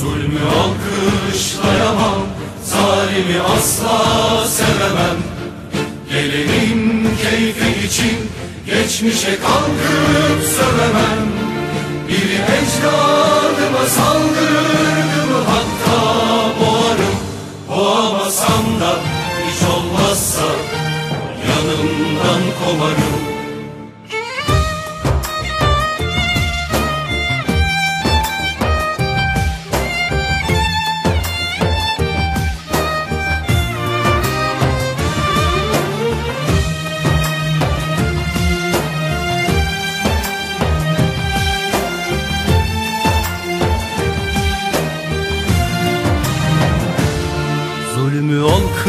Zulmü alkışlayamam Zalimi asla sevemem. Gelenin keyfi için Geçmişe kalkıp sövemem. Biri ecdadıma saldırdı mı? Hatta boğarım Boğamasam da hiç olmazsa yanımdan kovarım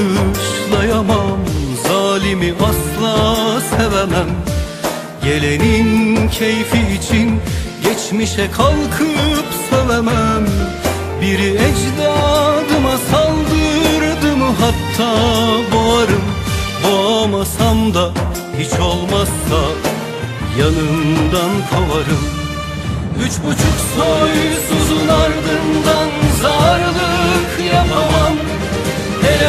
alkışlayamam Zalimi asla sevemem. Gelenin keyfi için Geçmişe kalkıp sövemem Biri ecdadıma saldırdı mı Hatta boğarım. Boğamasam da hiç olmazsa Yanımdan kovarım. Üç buçuk soysuzun ardından Hele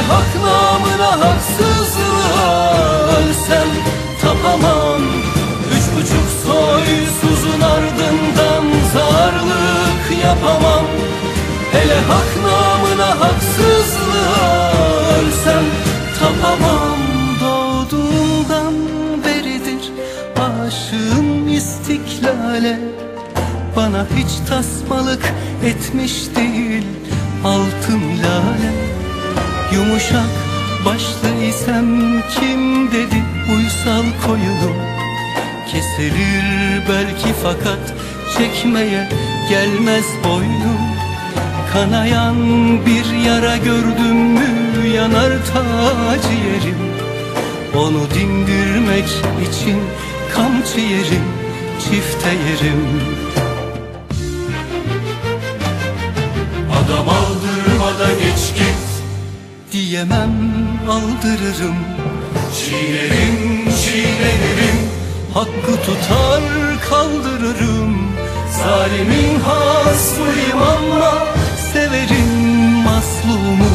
hak namına haksızlığa ölsem tapamam. Üç buçuk soysuzun ardından zarlık yapamam. Hele hak namına haksızlığa ölsem tapamam. Doğduğumdan beridir aşığım istiklale. Bana hiç tasmalık etmiş değil altın lale Yumuşak başlı isem kim dedi? Uysal koyulum Kesilir belki fakat çekmeye gelmez boynum Kanayan bir yara gördüm mü? Yanar ta ciğerim Onu dindirmek için kamçı yerim çifte yerim. Adam aldırmadan geç git Diyemem aldırırım. Çiğnerim çiğnenirim. Hakkı tutar kaldırırım. Zalimin hasmıyım ama Severim maslumu.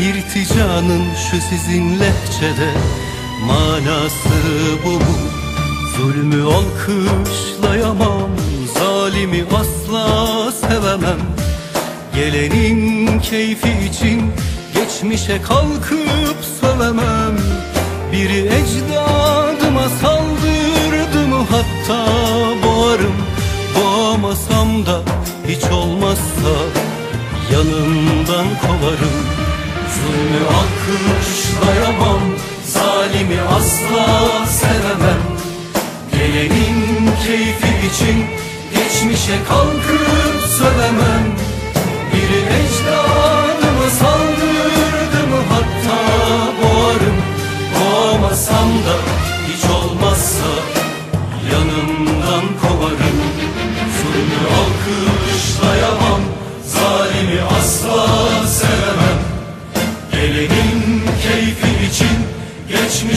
İrticanın şu sizin lehçede Manası bu mu? Zulmü alkışlayamam Zalimi asla sevemem. Gelenin keyfi için Geçmişe kalkıp sövemem Biri ecdadıma saldırdı mı hatta boğarım. Boğamasam da hiç olmazsa yanımdan kovarım. Zulmü alkışlayamam Zalimi asla sevemem. Gelenin keyfi için Geçmişe kalkıp sövemem Biri ecdadıma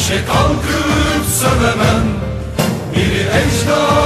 Geçmişe kalkıp sövemem Biri ecdad